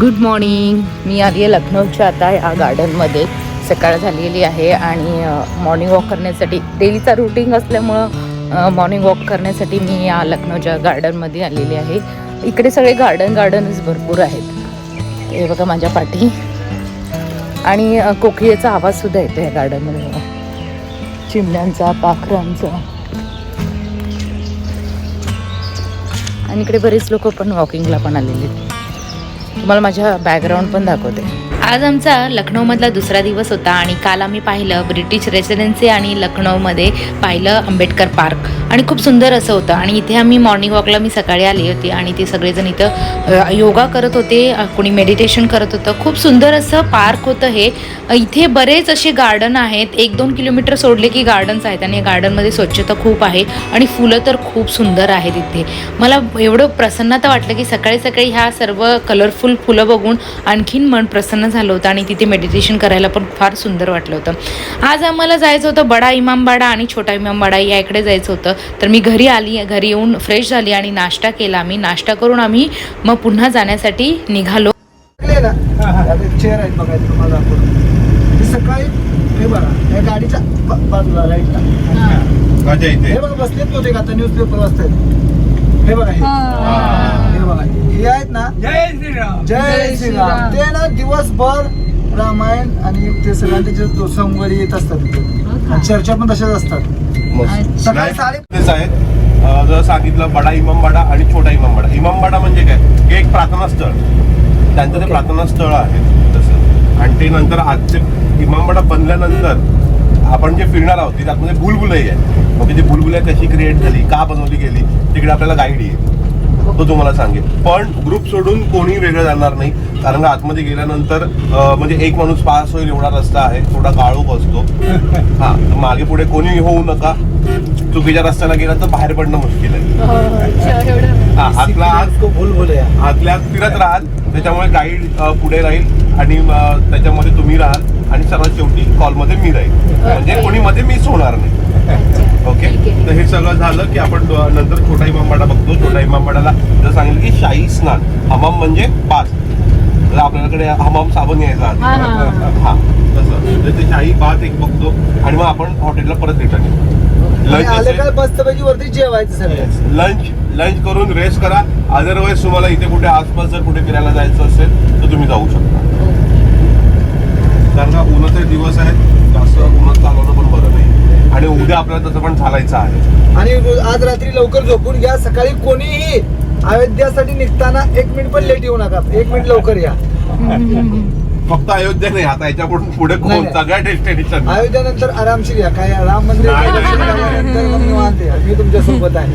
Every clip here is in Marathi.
गुड मॉर्निंग मी आली आहे लखनौच्या आता या गार्डनमध्ये सकाळ झालेली आहे आणि मॉर्निंग वॉक करण्यासाठी डेलीचा रुटीन असल्यामुळं मॉर्निंग वॉक करण्यासाठी मी या लखनौच्या गार्डनमध्ये आलेली आहे. इकडे सगळे गार्डन गार्डनच भरपूर आहेत. हे बघा माझ्या पाठी. आणि कोकिळेचा आवाजसुद्धा येतो या गार्डनमध्ये चिमण्यांचा पाखरांचा. आणि इकडे बरेच लोक पण वॉकिंगला पण आलेले आहेत. तुम्हाला माझ्या बॅकग्राऊंड पण दाखवते. आज आमचा लखनौमधला दुसरा दिवस होता आणि काल आम्ही पाहिलं ब्रिटिश रेसिडेन्सी आणि लखनौमध्ये पाहिलं आंबेडकर पार्क. आणि खूप सुंदर असं होतं. आणि इथे आम्ही मॉर्निंग वॉकला मी सकाळी आली होती आणि ते सगळेजण इथं योगा करत होते कोणी मेडिटेशन करत होतं. खूप सुंदर असं पार्क होतं हे. इथे बरेच असे गार्डन आहेत. एक दोन किलोमीटर सोडले की गार्डन्स आहेत आणि या गार्डनमध्ये स्वच्छता खूप आहे आणि फुलं तर खूप सुंदर आहेत इथे. मला एवढं प्रसन्नता वाटलं की सकाळी सकाळी ह्या सर्व कलरफुल फुलं बघून आणखीन मन प्रसन्न झालं होतं आणि तिथे मेडिटेशन करायला पण फार सुंदर वाटलं होतं. आज आम्हाला जायचं होतं बडा इमामबाडा आणि छोटा इमामबाडा या इकडे जायचं होतं. तर मी घरी आली घरी येऊन फ्रेश झाली आणि नाश्ता केला आम्ही. नाश्ता करून आम्ही मग पुन्हा जाण्यासाठी निघालो. चेअर आहेत बघायचं तुम्हाला हे सकाळी हे बघा या गाडीच्या बाजूला राईटला हे. बघा बसलेत नव्हते का आता न्यूजपेपर वाचतायत. हे बघा हे. हे. बघा हे आहेत ना? जय श्रीराम. जय श्रीराम. ते ना दिवसभर रामायण आणि ते सगळ्यांचे जे तो संगडी येत असतात तिथे आणि चर्चा पण तशाच असतात. मस्त. सकाळी नाही, साडे- तेच आहेत अं, जसं सांगितलं बडा इमामबाडा आणि छोटा इमामबाडा इमामबाडा म्हणजे काय? हे एक प्रार्थना स्थळ. त्यांचं ते प्रार्थना स्थळ आहे. तसं. आणि ते नंतर आजचे इमामबाडा बनल्यानंतर आपण जे फिरणार आहोत तिथे आतमध्ये बुलबुलई आहे. मग ती बुलबुलई कशी क्रिएट झाली का बनवली गेली तिकडे आपल्याला गाईड येईल. तो तुम्हाला सांगेल पण ग्रुप सोडून कोणी वेगळं जाणार नाही. कारण का आतमध्ये गेल्यानंतर म्हणजे एक माणूस पास होईल एवढा रस्ता आहे थोडा काळोख असतो. हा तर मागे पुढे कोणी होऊ नका. चुकीच्या रस्त्याला गेला तर बाहेर पडणं मुश्किल आहे. हा आतला आत इसको भूल भूल या आतल्या आत फिरत राहाल त्याच्यामुळे गाईड पुढे राहील. आणि त्याच्यामध्ये तुम्ही राहाल. आणि सर्वात शेवटी कॉलमध्ये मी राहील. म्हणजे कोणी मध्ये मिस होणार नाही. ओके तर हे सगळं झालं की आपण नंतर छोटा इमामबाडा बघतो. छोटा इमामबाडाला जर सांगितलं की शाही स्नान हमाम म्हणजे पाच तर आपल्याकडे हमाम साबण यायचा. हा तसं. तर ते शाही बात एक बघतो. आणि मग आपण हॉटेलला परत रिटर्न येतो लंच लंच करून रेस्ट करा. अदरवाईज तुम्हाला इथे कुठे आसपास जर कुठे फिरायला जायचं असेल तर तुम्ही जाऊ शकता. कारण का उन्हाचे दिवस आहेत जास्त उन्हात चालवणं पण बरं नाही. आणि उद्या आपल्याला तसं पण चालायचं आहे. आणि आज रात्री लवकर झोपून घ्या सकाळी कोणीही अयोध्यासाठी निघताना एक मिनिट पण लेट येऊ नका. एक मिनिट लवकर या. फक्त अयोध्या नाही आता याच्याकडून पुढे. सगळ्या डेस्टिनेशन अयोध्यानंतर आरामशीर या. काय राम मंदिर. मी तुमच्यासोबत आहे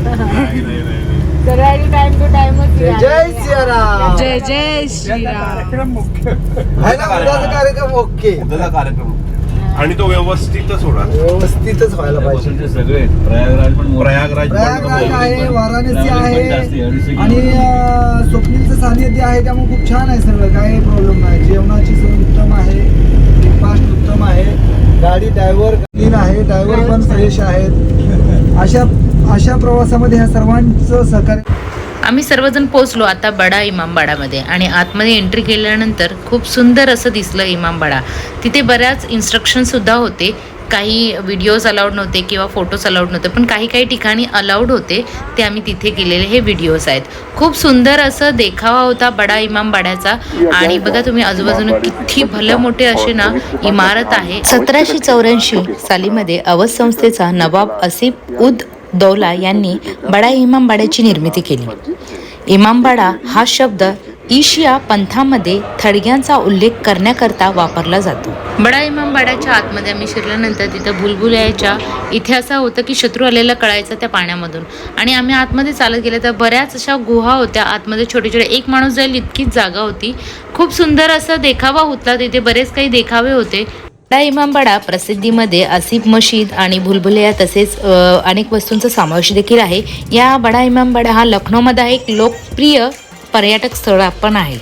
टाइम टू टाइम जय जय सियाराम. जय जय श्रीराम. कार्यक्रम मुख्य. आहे ना उद्याचा कार्यक्रम ओके उद्याचा कार्यक्रम आणि तो व्यवस्थितच होणार व्यवस्थितच व्हायला पाहिजे. सगळे प्रयागराज पण. प्रयागराज आहे वाराणसी आहे, आणि. अं, स्वप्नीलचं सानिध्य आहे त्यामुळे खूप छान आहे सगळं. काही प्रॉब्लेम नाही. जेवणाची सोय उत्तम आहे. ब्रेकफास्ट उत्तम आहे. गाडी ड्रायव्हर क्लीन आहे. ड्रायव्हर पण फ्रेश आहेत. अशा अशा प्रवासामध्ये ह्या सर्वांचं सहकार्य आम्ही सर्वजण पोचलो आता बडा इमामबाडामध्ये आणि आतमध्ये एंट्री केल्यानंतर खूप सुंदर असं दिसलं इमामबाडा. तिथे बऱ्याच इन्स्ट्रक्शनसुद्धा होते. काही व्हिडिओज अलाउड नव्हते किंवा फोटोज अलाउड नव्हते पण काही काही ठिकाणी अलाउड होते. ते आम्ही तिथे केलेले हे व्हिडिओज आहेत. खूप सुंदर असं देखावा होता बडा इमामबाड्याचा. आणि बघा तुम्ही आजूबाजूने किती भलं मोठे असे ना इमारत आहे. सतराशे चौऱ्याऐंशी सालीमध्ये अवध संस्थेचा नवाब असिफ उद दौला यांनी बडा इमामबाड्याची निर्मिती केली. इमामबाडा हा शब्द ईशिया पंथामध्ये थडग्यांचा उल्लेख करण्याकरता वापरला जातो. बडा इमामबाड्याच्या आतमध्ये आम्ही शिरल्यानंतर तिथं बुलबुलाच्या इथे असं होतं की शत्रू आलेला कळायचा त्या पाण्यामधून. आणि आम्ही आतमध्ये चालत गेले तर बऱ्याच अशा गुहा होत्या. आतमध्ये छोटे छोटे एक माणूस जाईल इतकीच जागा होती. खूप सुंदर असा देखावा होता तिथे. बरेच काही देखावे होते. बडा इमामबाडा प्रसिद्धीमध्ये आसिफ मशीद आणि भुलभुलया तसेच अनेक वस्तूंचा समावेश देखील आहे. या बडा इमामबाडा हा लखनौमध्ये एक लोकप्रिय पर्यटक स्थळ पण आहे.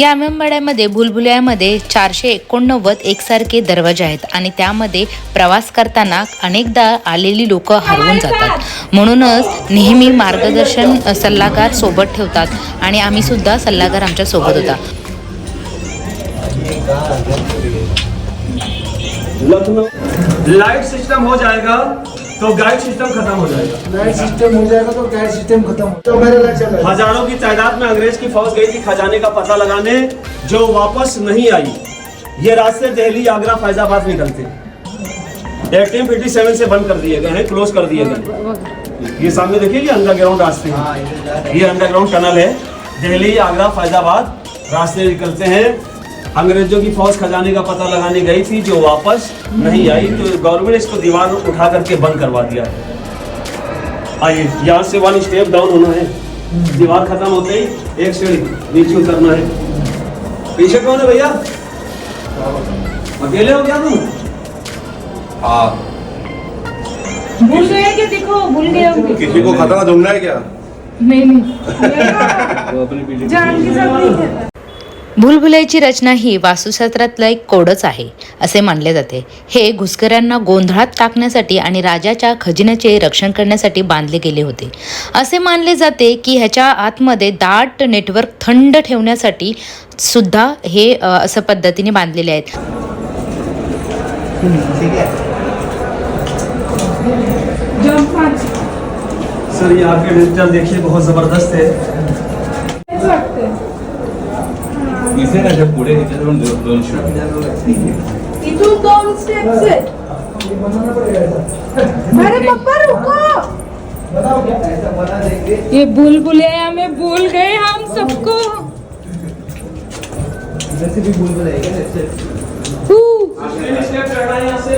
या इमामबाड्यामध्ये भुलभुल्यामध्ये चारशे एकोणनव्वद एकसारखे दरवाजे आहेत आणि त्यामध्ये प्रवास करताना अनेकदा आलेली लोक हरवून जातात. म्हणूनच नेहमी मार्गदर्शन सल्लागार सोबत ठेवतात आणि आम्ही सुद्धा सल्लागार आमच्यासोबत होता. लखनऊ। लाइट सिस्टम हो जाएगा तो गाइड सिस्टम खत्म हो जाएगा। गाइड सिस्टम हो जाएगा तो गाइड सिस्टम खत्म हो तो मेरे लक्षण हज़ारों की तादाद में अंग्रेज़ की फौज गई थी खजाने का पता लगाने जो वापस नहीं आई। ये रास्ते दिल्ली आगरा फैजाबाद निकलते 1857 से बंद कर दिए गए हैं क्लोज कर दिए गए ये सामने देखिए ये अंडरग्राउंड रास्ते हैं। ये अंडरग्राउंड टनल है। दिल्ली आगरा फैजाबाद रास्ते निकलते हैं। अंग्रेज़ों की फौज खजाने का पता लगाने गई थी जो वापस नहीं आई तो गवर्नमेंट ने इसको दीवार उठा करके बंद करवा दिया है। आइए यहाँ से वन स्टेप डाउन होना है। दीवार खत्म होते ही एक सीढ़ी नीचे उतरना है। पीछे कौन है भैया? अकेले हो गया तुम? हाँ। भूल गए क्या देखो भूल गए किसी को खतरा ढूंढना है क्या? नहीं नहीं। वो अपनी पीठी जान के साथ नहीं भुलभुलाईची रचना ही वास्तुशास्त्रातलं एक कोडच आहे असे मानले जाते. हे घुसखऱ्यांना गोंधळात टाकण्यासाठी आणि राजाच्या खजिन्याचे रक्षण करण्यासाठी बांधले गेले होते. असे मानले जाते की ह्याच्या आतमध्ये दाट नेटवर्क थंड ठेवण्यासाठी सुद्धा हे असं पद्धतीने बांधलेले आहेत. सर ये आपके डिजिटल देखिए बहुत जबरदस्त है तेच वाटतंय इथे ना त्या पुढे ह्याच्याकडून दोन दोन शूट इथून दोन स्टेप्स आहेत अरे पप्पा रुको ये भूल भुलैया में भूल गए हम सबको। हू, स्टेप चढ़ना है। यहाँ से।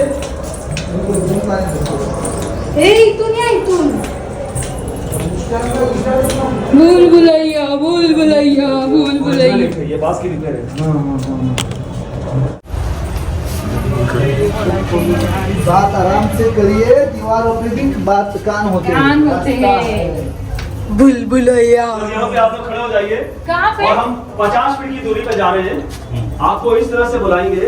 ए इथून या इथून भूल भुलैया भूल भुलैया भूल भुलैया ये बास की रिपेयर है। बात आराम से करिए दीवारों पे भी बात कान होते हैं। कान होते हैं। भूल भुलैया तो यहाँ पे आप लोग खड़े हो जाइए। कहाँ पे? और हम 50 फीट की दूरी पे जा रहे हैं। आपको इस तरह से बुलाएँगे।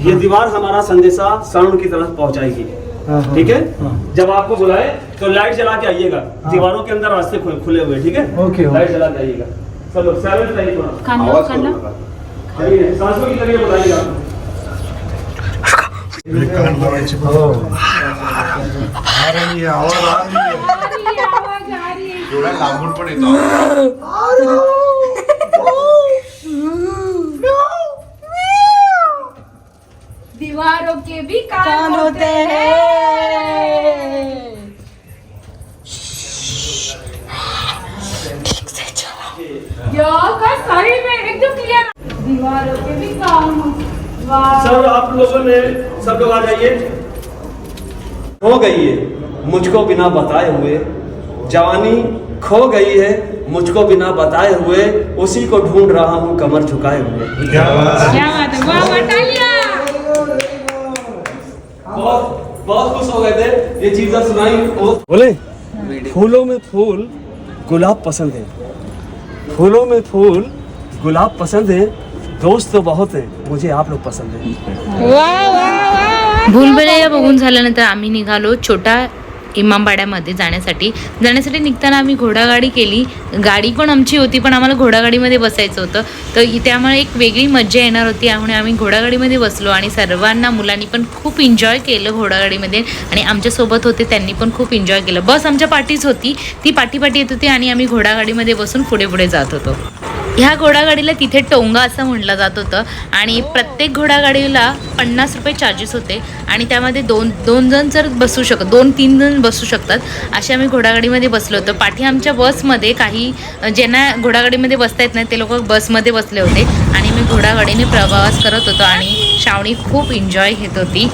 ये दीवार हमारा संदेशा साउंड की तरफ़ पहुंचाएगी। हाँ, हाँ, ठीक है? हाँ। जब आपको बुलाए तो लाइट जला के आइएगा। दीवारों के अंदर रास्ते खुले खुले हुए ठीक है? ओके। लाइट जला के आइएगा। साइलेंट रहिए थोड़ा। सांसों की तरीके बुलाइएगा। हो. आवाज़ आ रही है। पण येतो दीवारों के भी कान, होते हैं। का सही में एकदम क्लियर दीवारों के भी कान सर आप लोगों ने सब लोग आ जाइए हो गई है मुझको बिना बताए हुए। जवानी खो गई है मुझको बिना बताए हुए। उसी को ढूंढ रहा हूँ कमर झुकाए हुए। क्या बात है। वाह वाह तालियाँ बहुत खुश हो गए थे। ये चीजें सुनाई वो बोले फूलों में फूल गुलाब पसंद है। फूलों में फूल गुलाब पसंद है। दोस्त तो बहुत है मुझे आप लोग पसंद है। वाह वाह वाह भूलभुलैया बघून झाल्यानंतर आम्ही निघालो छोटा इमामबाड्यामध्ये जाण्यासाठी. जाण्यासाठी निघताना आम्ही घोडागाडी केली. गाडी पण आमची होती पण आम्हाला घोडागाडीमध्ये बसायचं होतं. तर त्यामुळे एक वेगळी मज्जा येणार होती त्यामुळे आम्ही घोडागाडीमध्ये बसलो आणि सर्वांना मुलांनी पण खूप एन्जॉय केलं घोडागाडीमध्ये. आणि आमच्यासोबत होते त्यांनी पण खूप एन्जॉय केलं. बस आमच्या पाठीच होती. ती पाठीपाठी येत होती आणि आम्ही घोडागाडीमध्ये बसून पुढे पुढे जात होतो. ह्या घोडागाडीला तिथे टोंगा असं म्हटलं जात होतं. आणि प्रत्येक घोडागाडीला पन्नास रुपये चार्जेस होते. आणि त्यामध्ये दोन दोन जण जर बसू शकत दोन तीन जण बसू शकतात. असे आम्ही घोडागाडीमध्ये बसलो होतो. पाठी आमच्या बसमध्ये काही ज्यांना घोडागाडीमध्ये बसता येत नाही ते लोक बसमध्ये बसले होते. आणि मी घोडागाडीने प्रवास करत होतो आणि श्रावणी खूप एन्जॉय घेत होती.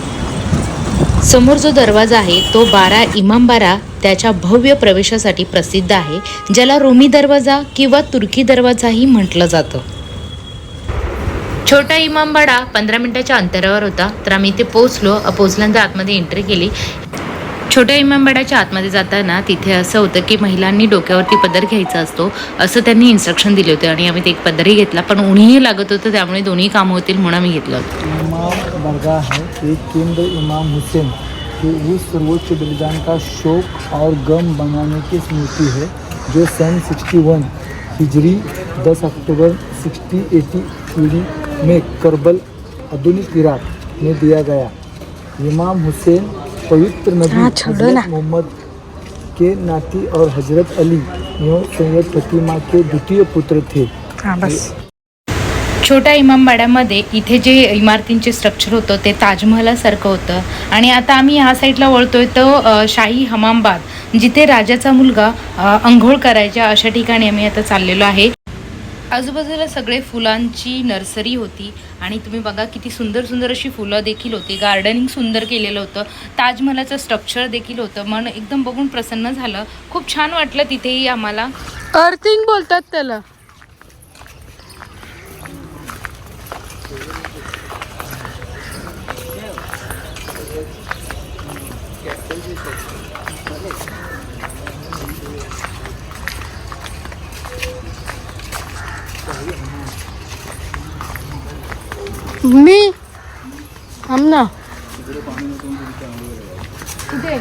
समोर जो दरवाजा आहे तो बारा इमामबारा त्याच्या भव्य प्रवेशासाठी प्रसिद्ध आहे ज्याला रोमी दरवाजा किंवा तुर्की दरवाजाही म्हटलं जातं. छोटा इमामबाडा पंधरा मिनिटाच्या अंतरावर होता तर आम्ही इथे पोचलो पोचल्यानंतर आतमध्ये एंट्री केली. छोट्या इमामबाड्याच्या आतमध्ये जाताना तिथे असं होतं की महिलांनी डोक्यावरती पदर घ्यायचा असतो असं त्यांनी इन्स्ट्रक्शन दिले होते आणि आम्ही ते एक पदरही घेतला पण उन्हीही लागत होतं त्यामुळे दोन्ही कामं होतील म्हणून आम्ही घेतलं होतं. इमाम दरगाह है एक इमाम हुसैन. के उस सर्वोच्च बलिदान का शोक और गम बनाने की स्मृति है जो सन 61 हिजरी 10 अक्टूबर 60 एटी पीढ़ी में करबल आधुनिक इराक में दिया गया। इमाम हुसैन पवित्र नबी मोहम्मद के नाती और हज़रत अली सैयद फतीमा के द्वितीय पुत्र थे। छोट्या इमामबाड्यामध्ये इथे जे इमारतींचे स्ट्रक्चर होतं ते ताजमहलासारखं होतं. आणि आता आम्ही ह्या साईडला वळतोय तो शाही हमामबाद जिथे राजाचा मुलगा अंघोळ करायच्या अशा ठिकाणी आम्ही आता चाललेलो आहे. आजूबाजूला सगळे फुलांची नर्सरी होती आणि तुम्ही बघा किती सुंदर सुंदर अशी फुलं देखील होती. गार्डनिंग सुंदर केलेलं होतं. ताजमहलाचं स्ट्रक्चर देखील होतं. मन एकदम बघून प्रसन्न झालं. खूप छान वाटलं तिथेही आम्हाला. अर्थिंग बोलतात त्याला. मी? थांब ना. कुठे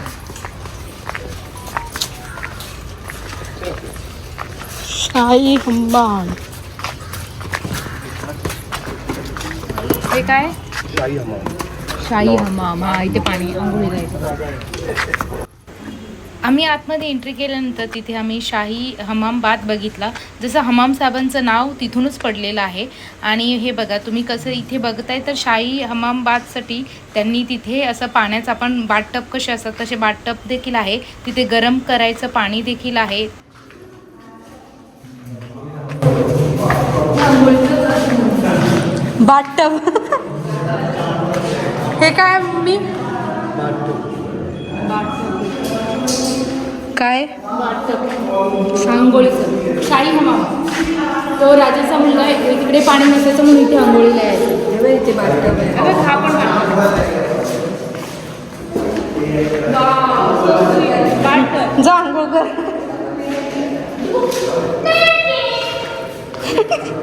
शाही हंबान हे काय? शाही हमाम हा इथे पाणी आंघोळीला येतं. आम्ही आतमध्ये एंट्री केल्यानंतर तिथे आम्ही शाही हमाम बात बघितला. जसं हमाम साहेबांचं नाव तिथूनच पडलेलं आहे. आणि हे बघा तुम्ही कसं इथे बघताय तर शाही हमाम बातसाठी त्यांनी तिथे असं पाण्याचं आपण बाटटप कसे असतात तसे बाटटप देखील आहे. तिथे गरम करायचं पाणी देखील आहे. बाटब हे काय मी? काय? आंघोळीचं शाही हमाम. तो राजाचा मुलगा आहे. तिकडे पाणी नसायचं म्हणून इथे आंघोळीला यायचं. इथे बाथटब आहे अगं, हा पण बाथटब. जा आंघोळ कर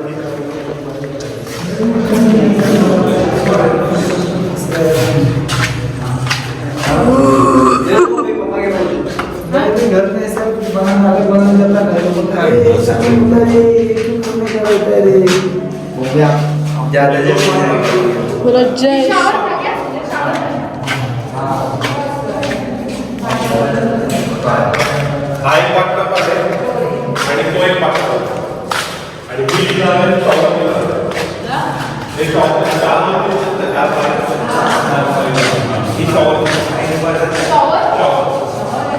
घर में सब कुछ बना अलग बना जाता है लोगों का ये सब होता है ये क्यों नहीं कर होता है रे हो गया ज्यादा जल्दी बोला जय हा एक बाथटब आहे आणि तो एक बाथटब आणि ही जी आहे ती shower केलं आहे. हे shower केलं. चार लोकं आहेत तर चार बाथटब. ही shower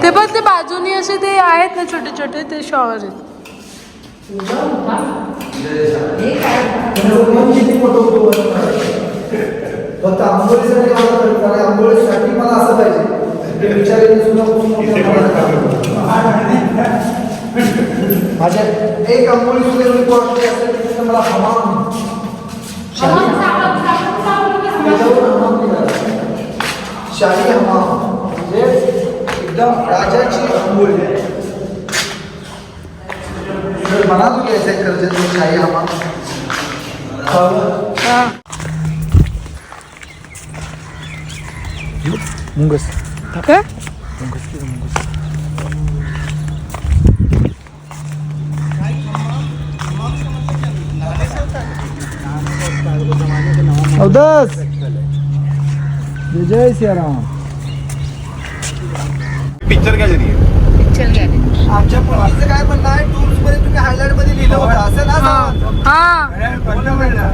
ते पण ते बाजूनी असे ते आहेत ना छोटे छोटे ते शॉवर आहेत. किती मोठं होतो फक्त आंघोळीसाठी मला करतात आणि मला असं पाहिजे ते विचारायला सुद्धा खूप मोठं मला माझ्या एक आंघोळी सुद्धा एवढी कॉस्टली असेल तिथे मला हमाम शाही त्याच्यावर हमाम दिला. म्हणजे एकदम राजाची आंघोळी तर म्हणालो घ्यायचं आहे कर्जत शाही हमाम मुंगस। काय अवदस। जय सियाराम। पिक्चर गॅलरी आहे पिक्चर गॅलरी आमच्या पोरांचं काय म्हणणं आहे टूल्स मध्ये तुम्ही हायलाइटमध्ये लिहिलं होतं. असं ना सांग. हा.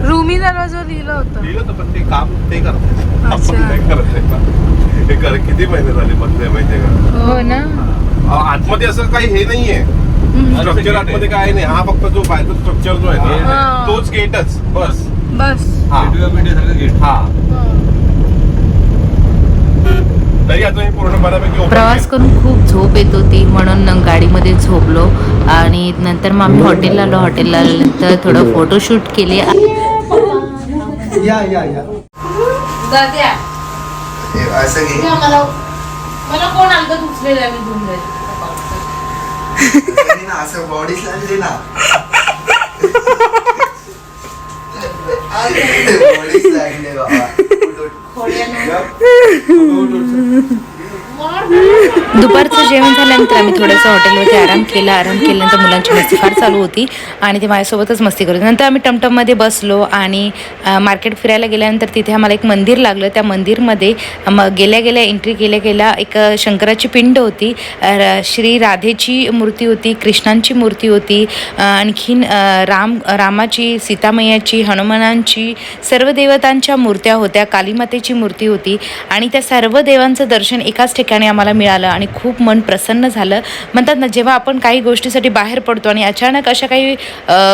रुमी दरवाजा लिहिलं होतं. लिहिलं तर पण ते काम ते आपण. नाही करत आहे. हे कर किती महिने झाले बंद माहितीये का? हो ना. अहो, आतमध्ये असं काही हे नाहीये. स्ट्रक्चर आतमध्ये काय नाही. हा फक्त जो बाहेरचा स्ट्रक्चर जो आहे ना हा. तोच गेटच बस. बस. हा. हा. तरी आता मी पूर्ण बऱ्यापैकी open प्रवास. करून खूप झोप येत होती म्हणून न गाडीमध्ये झोपलो. आणि नंतर मग आम्ही हॉटेलला आलो. हॉटेलला आल्यानंतर थोडं फोटोशूट केले. या या या. दाद्या. असं मला मला कोण आलं घेऊन ना असं बॉडीच लागली ना. बॉडीच लागले बाबा. これな。दुपारचं जेवण झाल्यानंतर आम्ही थोडंसं हॉटेलवरती आराम केला. आराम केल्यानंतर मुलांची मस्ती फार चालू होती. आणि ते माझ्यासोबतच मस्ती करत नंतर आम्ही टमटममध्ये बसलो आणि मार्केट फिरायला गेल्यानंतर तिथे आम्हाला एक मंदिर लागलं. त्या मंदिरमध्ये मग गेल्या गेल्या एंट्री केल्या गेल्या एक शंकराची पिंड होती. र- श्री राधेची मूर्ती होती कृष्णांची मूर्ती होती. आणखीन राम रामाची सीतामय्याची हनुमानांची सर्व देवतांच्या मूर्त्या होत्या. कालीमातेची मूर्ती होती. आणि त्या सर्व देवांचं दर्शन एकाच ठिकाणी आम्हाला मिळालं आणि खूप मन प्रसन्न झालं. म्हणतात ना जेव्हा आपण काही गोष्टीसाठी बाहेर पडतो आणि अचानक अशा काही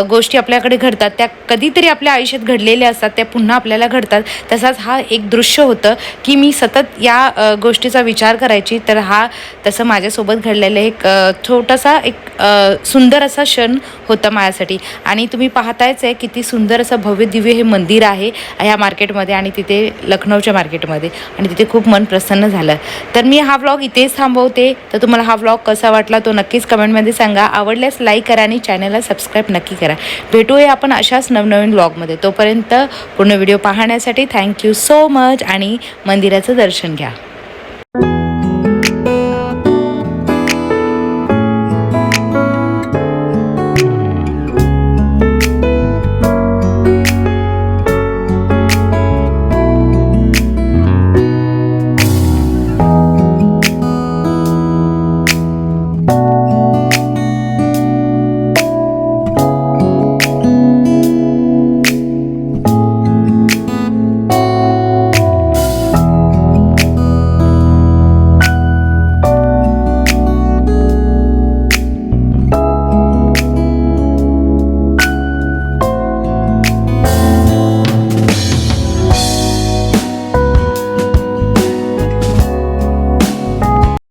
गोष्टी आपल्याकडे घडतात त्या कधीतरी आपल्या आयुष्यात घडलेल्या असतात त्या पुन्हा आपल्याला घडतात. तसाच हा एक दृश्य होतं की मी सतत या गोष्टीचा विचार करायची. तर हा तसं माझ्यासोबत घडलेलं एक छोटासा एक सुंदर असा क्षण होता माझ्यासाठी. आणि तुम्ही पाहतायच आहे किती सुंदर असं भव्य दिव्य हे मंदिर आहे ह्या मार्केटमध्ये आणि तिथे लखनौच्या मार्केटमध्ये. आणि तिथे खूप मन प्रसन्न झालं. तर मी हा व्लॉग इथेच थांबवते. तर तुम्हाला हा व्लॉग कसा वाटला तो नक्कीच कमेंटमध्ये सांगा. आवडल्यास लाईक करा आणि चॅनलला सबस्क्राईब नक्की करा. भेटूया आपण अशाच नवनवीन व्लॉगमध्ये तोपर्यंत पूर्ण व्हिडिओ पाहण्यासाठी थँक्यू सो मच आणि मंदिराचं दर्शन घ्या.